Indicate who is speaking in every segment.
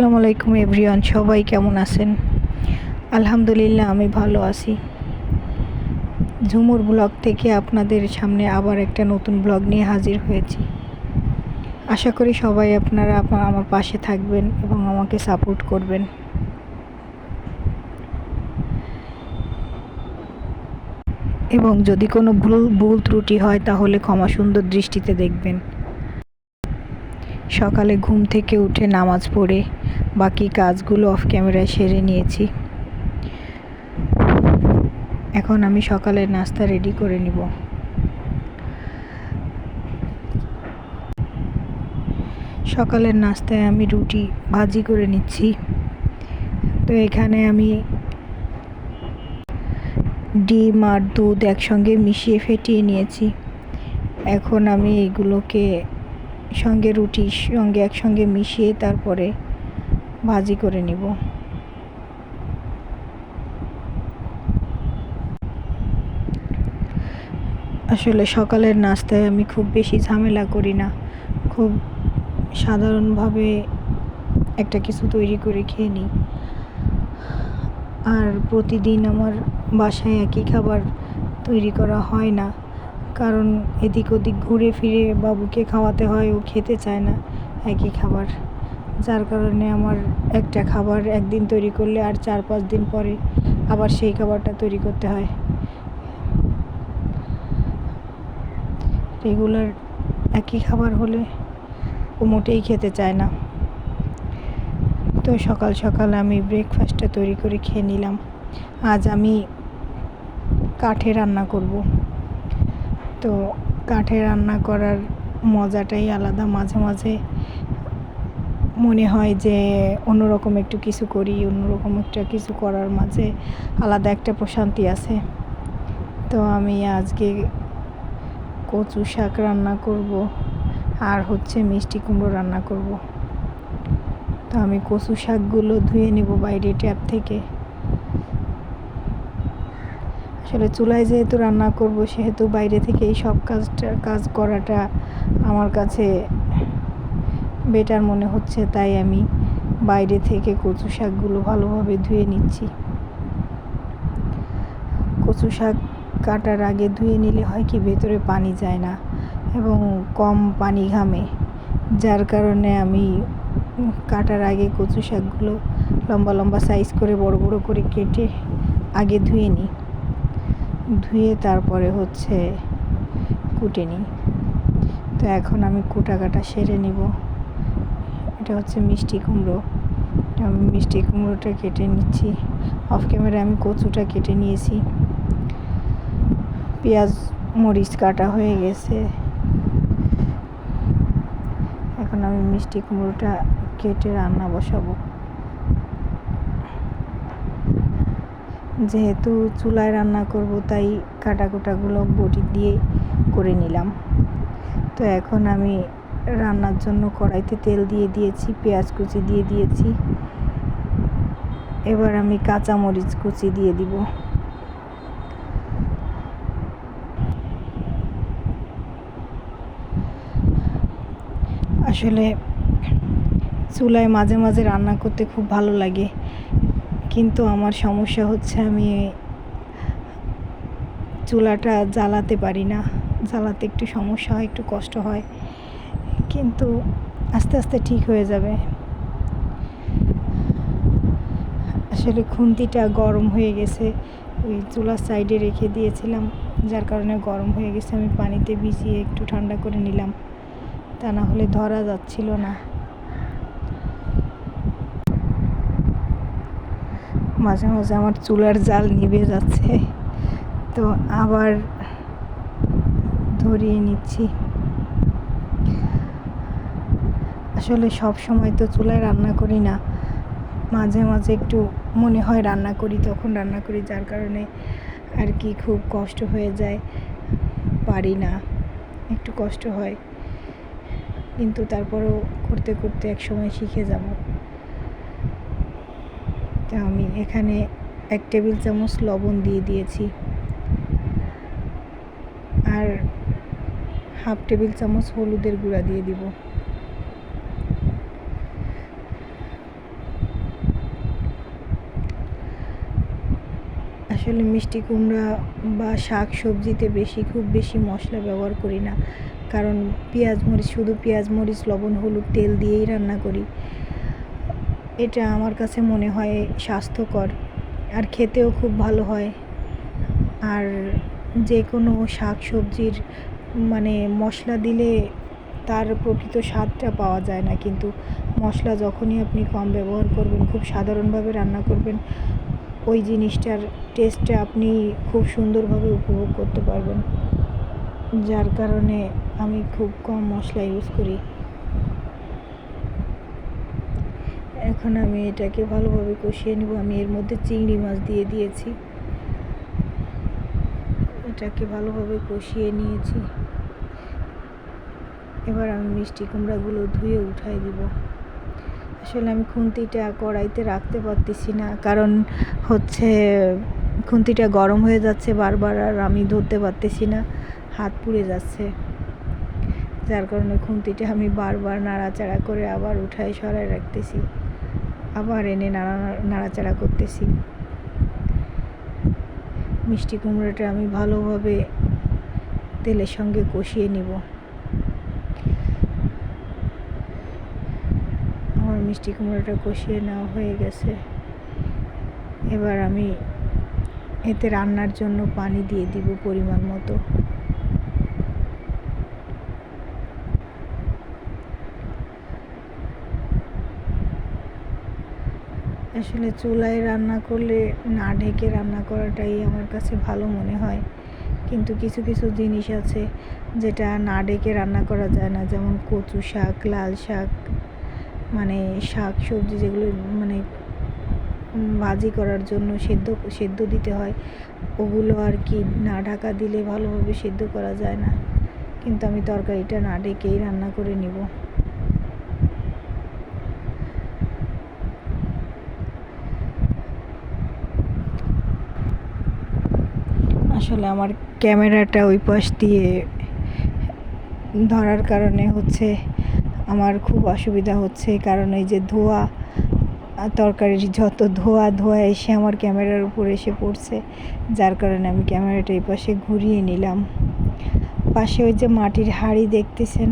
Speaker 1: আসসালামু আলাইকুম এভরিওয়ান, সবাই কেমন আছেন? আলহামদুলিল্লাহ, আমি ভালো আছি। ঝুমুর ব্লগ থেকে আপনাদের সামনে আবার একটা নতুন ব্লগ নিয়ে হাজির হয়েছি। আশা করি সবাই আপনারা আপনা- আমার পাশে থাকবেন এবং আমাকে সাপোর্ট করবেন। এবং যদি কোনো ভুল ভুল ত্রুটি হয়, তাহলে ক্ষমা সুন্দর দৃষ্টিতে দেখবেন। সকালে ঘুম থেকে উঠে নামাজ পড়ে বাকি কাজগুলো অফ ক্যামেরায় সেরে নিয়েছি। এখন আমি সকালের নাস্তা রেডি করে নিব। সকালের নাস্তায় আমি রুটি ভাজি করে নিচ্ছি। তো এখানে আমি ডিম আর দুধ একসঙ্গে মিশিয়ে ফেটিয়ে নিয়েছি। এখন আমি এগুলোকে সঙ্গে রুটির সঙ্গে একসঙ্গে মিশিয়ে তারপরে ভাজি করে নিব। আসলে সকালের নাস্তায় আমি খুব বেশি ঝামেলা করি না। খুব সাধারণভাবে একটা কিছু তৈরি করে খেয়ে নিই। আর প্রতিদিন আমার বাসায় একই খাবার তৈরি করা হয় না। কারণ এদিক ওদিক ঘুরে ফিরে বাবুকে খাওয়াতে হয়, ও খেতে চায় না একই খাবার। যার কারণে আমার একটা খাবার একদিন তৈরি করলে আর চার পাঁচ দিন পরে আবার সেই খাবারটা তৈরি করতে হয়। রেগুলার একই খাবার হলে ও মোটেই খেতে চায় না। তো সকাল সকাল আমি ব্রেকফাস্টটা তৈরি করে খেয়ে নিলাম। আজ আমি কাঠে রান্না করব। তো কাঠে রান্না করার মজাটাই আলাদা। মাঝে মাঝে মনে হয় যে অন্যরকম একটু কিছু করি, অন্যরকম একটা কিছু করার মাঝে আলাদা একটা প্রশান্তি আছে। তো আমি আজকে কচু শাক রান্না করব আর হচ্ছে মিষ্টি কুমড়ো রান্না করব। তো আমি কচু শাকগুলো ধুয়ে নেব বাইরে ট্যাপ থেকে। আসলে চুলায় যেহেতু রান্না করব, সেহেতু বাইরে থেকে এই সব কাজটা, কাজ করাটা আমার কাছে বেটার মনে হচ্ছে, তাই আমি বাইরে থেকে কচু শাকগুলো ভালোভাবে ধুয়ে নিচ্ছি। কচু শাক কাটার আগে ধুয়ে নিলে হয় কি, ভেতরে পানি যায় না এবং কম পানি ঘামে। যার কারণে আমি কাটার আগে কচু শাকগুলো লম্বা লম্বা সাইজ করে বড় বড় করে কেটে আগে ধুয়ে নিই। ধুয়ে তারপরে হচ্ছে কুটে নিই। তো এখন আমি কুটা কাটা সেরে নিব। এটা হচ্ছে মিষ্টি কুমড়ো। আমি মিষ্টি কুমড়োটা কেটে নিচ্ছি। অফ ক্যামেরায় আমি কচুটা কেটে নিয়েছি। পেঁয়াজ, মরিচ কাটা হয়ে গেছে। এখন আমি মিষ্টি কুমড়োটা কেটে রান্না বসাবো। যেহেতু চুলায় রান্না করব, তাই কাটা কুটাগুলো বটি দিয়ে করে নিলাম। তো এখন আমি রান্নার জন্য কড়াইতে তেল দিয়ে দিয়েছি, পেঁয়াজ কুচি দিয়ে দিয়েছি। এবার আমি কাঁচা মরিচ কুচি দিয়ে দিব। আসলে চুলায় মাঝে মাঝে রান্না করতে খুব ভালো লাগে। কিন্তু আমার সমস্যা হচ্ছে আমি চুলাটা জ্বালাতে পারি না। জ্বালাতে একটু সমস্যা হয়, একটু কষ্ট হয়। কিন্তু আস্তে আস্তে ঠিক হয়ে যাবে। আসলে খুন্তিটা গরম হয়ে গেছে। ওই চুলার সাইডে রেখে দিয়েছিলাম। যার কারণে গরম হয়ে গেছে। আমি পানিতে ভিজিয়ে একটু ঠান্ডা করে নিলাম। তা না হলে ধরা যাচ্ছিল না। মাঝে মাঝে আমার চুলার জাল নিভে যাচ্ছে। তো আবার ধরিয়ে নিচ্ছি। আসলে সব সময় তো চুলায় রান্না করি না। মাঝে মাঝে একটু মনে হয় রান্না করি, তখন রান্না করি, যার কারণে আর কি খুব কষ্ট হয়ে যায়। পারি না, একটু কষ্ট হয়। কিন্তু তারপরেও করতে করতে এক সময় শিখে যাব। তো আমি। এখানে এক টেবিল চামচ লবণ দিয়ে দিয়েছি। আর হাফ টেবিল চামচ হলুদের গুঁড়া দিয়ে দিব। আসলে মিষ্টি কুমড়া বা শাক সবজিতে বেশি, খুব বেশি মশলা ব্যবহার করি না। কারণ পেঁয়াজ মরিচ, শুধু পেঁয়াজ, মরিচ, লবণ, হলুদ, তেল দিয়েই রান্না করি। এটা আমার কাছে মনে হয় স্বাস্থ্যকর আর খেতেও খুব ভালো হয়। আর যে কোনো শাক সবজির মানে মশলা দিলে তার প্রকৃত স্বাদটা পাওয়া যায় না। কিন্তু মশলা যখনই আপনি কম ব্যবহার করবেন, খুব সাধারণভাবে রান্না করবেন, ওই জিনিসটার টেস্টটা আপনি খুব সুন্দরভাবে উপভোগ করতে পারবেন। যার কারণে আমি খুব কম মশলা ইউজ করি। এখন আমি এটাকে ভালোভাবে কষিয়ে নেব। আমি এর মধ্যে চিংড়ি মাছ দিয়ে দিয়েছি। এটাকে ভালোভাবে কষিয়ে নিয়েছি। এবার আমি মিষ্টি কুমড়াগুলো ধুয়ে উঠাই দিব। আসলে আমি খুন্তিটা কড়াইতে রাখতে পারতেছি না, কারণ হচ্ছে খুন্তিটা গরম হয়ে যাচ্ছে বারবার আর আমি ধরতে পারতেছি না, হাত পুড়ে যাচ্ছে। যার কারণে খুন্তিটা আমি বারবার নাড়াচাড়া করে আবার উঠায় সরাই রাখতেছি। আবার এনে নাড়া, নাড়াচাড়া করতেছি। মিষ্টি কুমড়োটা আমি ভালোভাবে তেলের সঙ্গে কষিয়ে নিব। আমার মিষ্টি কুমড়োটা কষিয়ে নেওয়া হয়ে গেছে। এবার আমি এতে রান্নার জন্য পানি দিয়ে দিব পরিমাণ মতো। আসলে চুলায় রান্না করলে না ঢেকে রান্না করাটাই আমার কাছে ভালো মনে হয়। কিন্তু কিছু কিছু জিনিস আছে যেটা না ডেকে রান্না করা যায় না। যেমন কচু শাক, লাল শাক মানে শাক সবজি যেগুলো মানে ভাজি করার জন্য সেদ্ধ সেদ্ধ দিতে হয়। ওগুলো আর কি না ঢাকা দিলে ভালোভাবে সেদ্ধ করা যায় না। কিন্তু আমি তরকারিটা না ডেকেই রান্না করে নিব। আসলে আমার ক্যামেরাটা ওই পাশ দিয়ে ধরার কারণে হচ্ছে আমার খুব অসুবিধা হচ্ছে। কারণ এই যে ধোয়া, তরকারির যত ধোয়া ধোয়া এসে আমার ক্যামেরার উপর এসে পড়ছে, যার কারণে আমি ক্যামেরাটা এই পাশে ঘুরিয়ে নিলাম। পাশে ওই যে মাটির হাঁড়ি দেখতেছেন,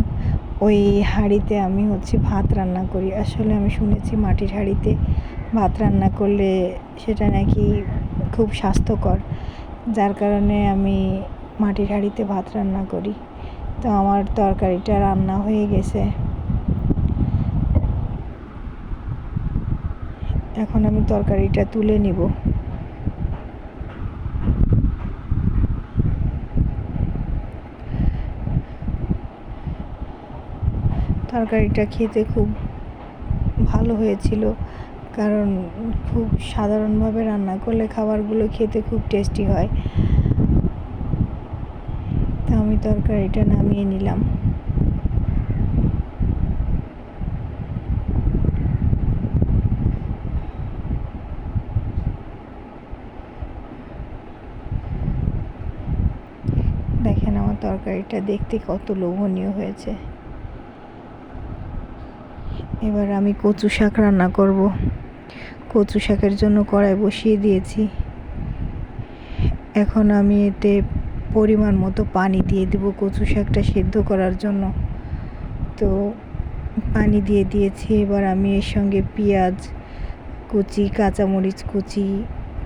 Speaker 1: ওই হাঁড়িতে আমি হচ্ছে ভাত রান্না করি। আসলে আমি শুনেছি মাটির হাঁড়িতে ভাত রান্না করলে সেটা নাকি খুব স্বাস্থ্যকর। যার কারণে আমি মাটির হাঁড়িতে ভাত রান্না করি। তো আমার তরকারিটা রান্না হয়ে গেছে। এখন আমি তরকারিটা তুলে নিব। তরকারিটা খেতে খুব ভালো হয়েছিল। কারণ খুব সাধারণভাবে রান্না করলে খাবারগুলো খেতে খুব টেস্টি হয়। তো আমি তরকারিটা নামিয়ে নিলাম। দেখেন আমার তরকারিটা দেখতে কত লোভনীয় হয়েছে। এবার আমি কচু শাক রান্না করব। কচু শাকের জন্য কড়াই বসিয়ে দিয়েছি। এখন আমি এতে পরিমাণ মতো পানি দিয়ে দেব কচু শাকটা সেদ্ধ করার জন্য। তো পানি দিয়ে দিয়েছি, এবার আমি এর সঙ্গে পেঁয়াজ কুচি, কাঁচামরিচ কুচি,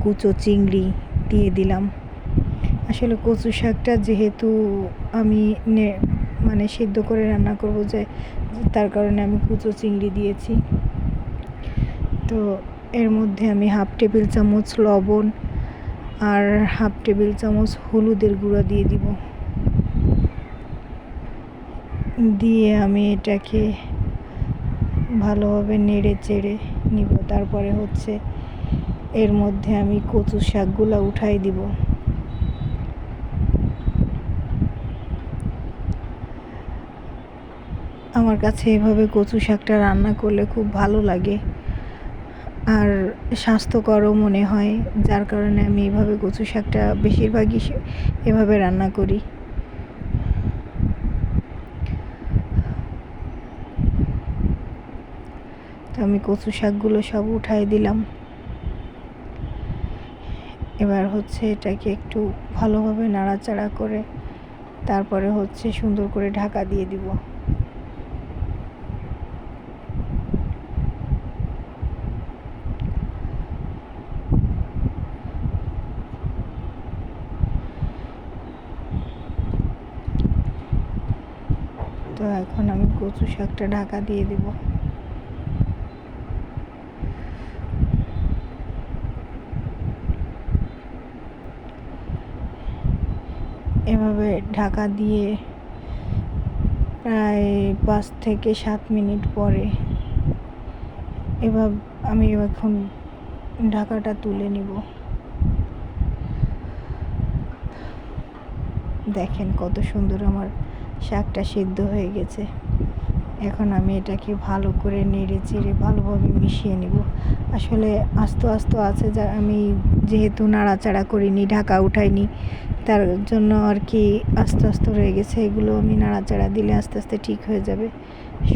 Speaker 1: কুচো চিংড়ি দিয়ে দিলাম। আসলে কচু শাকটা যেহেতু আমি মানে সেদ্ধ করে রান্না করব যে তার কারণে আমি কুচো চিংড়ি দিয়েছি। তো এর মধ্যে আমি হাফ টেবিল চামচ লবণ আর হাফ টেবিল চামচ হলুদের গুঁড়া দিয়ে দিব। দিয়ে আমি এটাকে ভালোভাবে নেড়ে চেড়ে নিব। তারপরে হচ্ছে এর মধ্যে আমি কচু শাকগুলো উঠাই দিব। আমার কাছে এভাবে কচু শাকটা রান্না করলে খুব ভালো লাগে। আর স্বাস্থ্যকরও মনে হয়, যার কারণে আমি এভাবে কচু শাকটা বেশিরভাগই এভাবে রান্না করি। তো আমি কচু শাকগুলো সব উঠাই দিলাম। এবার হচ্ছে এটাকে একটু ভালোভাবে নাড়াচাড়া করে, তারপরে হচ্ছে সুন্দর করে ঢাকা দিয়ে দিব তো এখন আমি কচু শাকটা ঢাকা দিয়ে দিব। এভাবে ঢাকা দিয়ে প্রায় পাঁচ থেকে সাত মিনিট পরে এভাবে আমি এখন ঢাকাটা তুলে নিব। দেখেন কত সুন্দর আমার শাকটা সিদ্ধ হয়ে গেছে। এখন আমি এটাকে ভালো করে নেড়ে চেড়ে ভালোভাবে মিশিয়ে নিব। আসলে আস্তে আস্তে আছে যা, আমি যেহেতু নাড়াচাড়া করিনি, ঢাকা উঠাইনি, তার জন্য আর কি আস্তে আস্তে রয়ে গেছে। এগুলো আমি নাড়াচাড়া দিলে আস্তে আস্তে ঠিক হয়ে যাবে।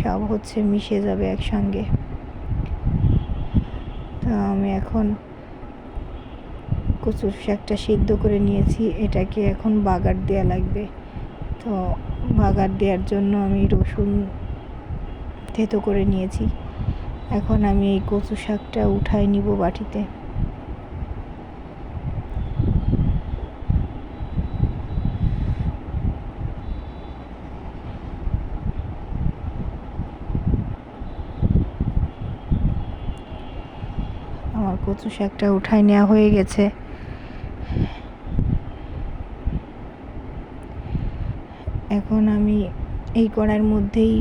Speaker 1: সব হচ্ছে মিশে যাবে একসঙ্গে। তো আমি এখন কচুর শাকটা সিদ্ধ করে নিয়েছি। এটাকে এখন বাগার দেওয়া লাগবে। তো বাগার দেওয়ার জন্য আমি রসুন থেতো করে নিয়েছি। এখন আমি এই কচু শাকটা উঠাই নিব বাটিতে। আমার কচু শাকটা উঠাই নেওয়া হয়ে গেছে। এখন আমি এই কড়াইয়ের মধ্যেই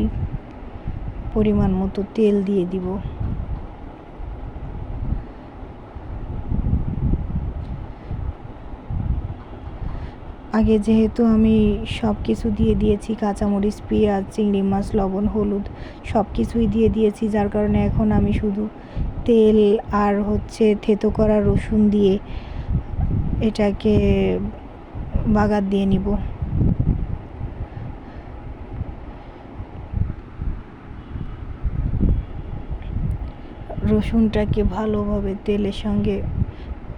Speaker 1: পরিমাণ মতো তেল দিয়ে দিব। আগে যেহেতু আমি সব কিছু দিয়ে দিয়েছি, কাঁচামরিচ, পেঁয়াজ, চিংড়ি মাছ, লবণ, হলুদ সব কিছুই দিয়ে দিয়েছি, যার কারণে এখন আমি শুধু তেল আর হচ্ছে থেতো করা রসুন দিয়ে এটাকে বাগার দিয়ে নিব। রসুনটাকে ভালোভাবে তেলের সঙ্গে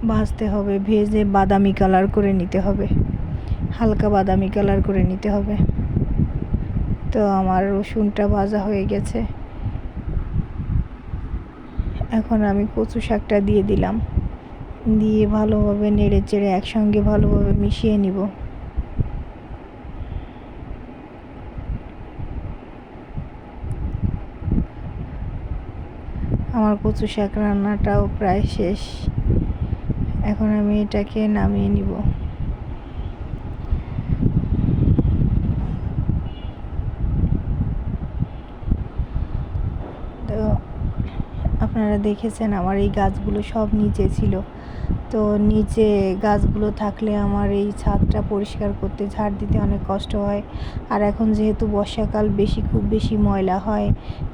Speaker 1: ভাজতে হবে, ভেজে বাদামি কালার করে নিতে হবে। হালকা বাদামি কালার করে নিতে হবে। তো আমার রসুনটা ভাজা হয়ে গেছে। এখন আমি কচু শাকটা দিয়ে দিলাম। দিয়ে ভালোভাবে নেড়ে চেড়ে একসঙ্গে ভালোভাবে মিশিয়ে নিব আমার কচু শাক রান্নাটাও প্রায় শেষ। এখন আমি এটাকে নামিয়ে নিব। তো আপনারা দেখেছেন আমার এই গাছগুলো সব নিচে ছিল। তো নিচে গাছগুলো থাকলে আমার এই ছাদটা পরিষ্কার করতে, ঝাড় দিতে অনেক কষ্ট হয়। আর এখন যেহেতু বর্ষাকাল, বেশি খুব বেশি ময়লা হয়,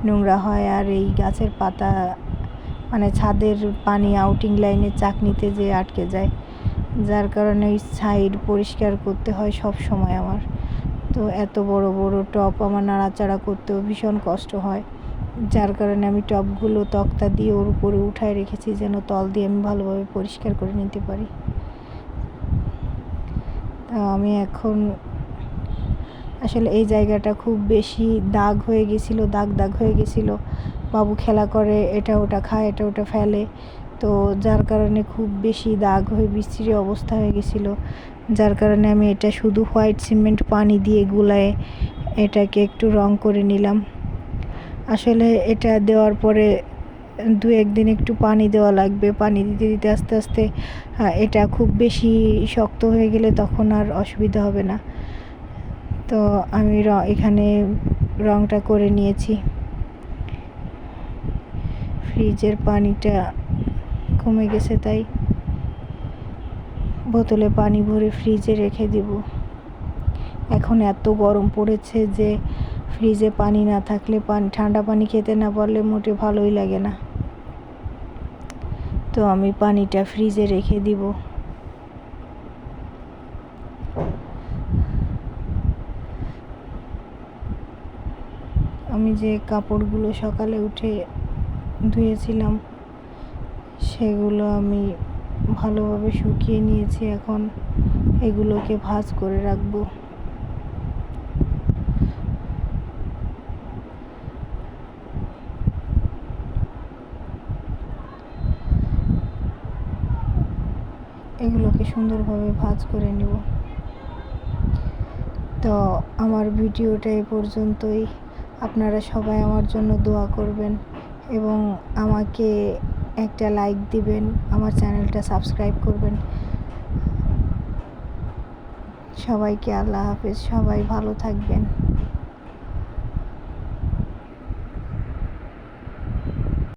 Speaker 1: নোংরা হয়, আর এই গাছের পাতা মানে ছাদের পানি আউটিং লাইনের চাকনিতে যে আটকে যায়, যার কারণে ওই সাইড পরিষ্কার করতে হয় সব সময় আমার। তো এত বড় বড় টপ আমার নাড়াচাড়া করতেও ভীষণ কষ্ট হয়। যার কারণে আমি টবগুলো তক্তা দিয়ে ওর উপরে উঠায় রেখেছি যেন তল দিয়ে আমি ভালোভাবে পরিষ্কার করে নিতে পারি। তা আমি এখন আসলে এই জায়গাটা খুব বেশি দাগ হয়ে গেছিল, দাগ দাগ হয়ে গেছিল। বাবু খেলা করে, এটা ওটা খায়, এটা ওটা ফেলে। তো যার কারণে খুব বেশি দাগ হয়ে বিশ্রী অবস্থা হয়ে গেছিল। যার কারণে আমি এটা শুধু হোয়াইট সিমেন্ট পানি দিয়ে গুলায় এটাকে একটু রং করে নিলাম। আসলে এটা দেওয়ার পরে দু একদিন একটু পানি দেওয়া লাগবে। পানি দিতে দিতে আস্তে আস্তে এটা খুব বেশি শক্ত হয়ে গেলে তখন আর অসুবিধা হবে না। তো আমি এখানে রংটা করে নিয়েছি। ফ্রিজের পানিটা কমে গেছে, তাই বোতলে পানি ভরে ফ্রিজে রেখে দেব। এখন এত গরম পড়েছে যে ফ্রিজে পানি না থাকলে পানি ঠান্ডা পানি খেতে না পারলে মোটে ভালোই লাগে না। তো আমি পানিটা ফ্রিজে রেখে দিব। আমি যে কাপড়গুলো সকালে উঠে ধুয়েছিলাম। সেগুলো আমি ভালোভাবে শুকিয়ে নিয়েছি এখন। এগুলোকে ভাজ করে রাখব। এগুলোকে সুন্দরভাবে ভাজ করে নিব। তো আমার ভিডিওটা এ পর্যন্তই। আপনারা সবাই আমার জন্য দোয়া করবেন। এবং আমাকে একটা লাইক দিবেন, আমার চ্যানেলটা সাবস্ক্রাইব করবেন। সবাইকে আল্লাহ হাফেজ, সবাই ভালো থাকবেন।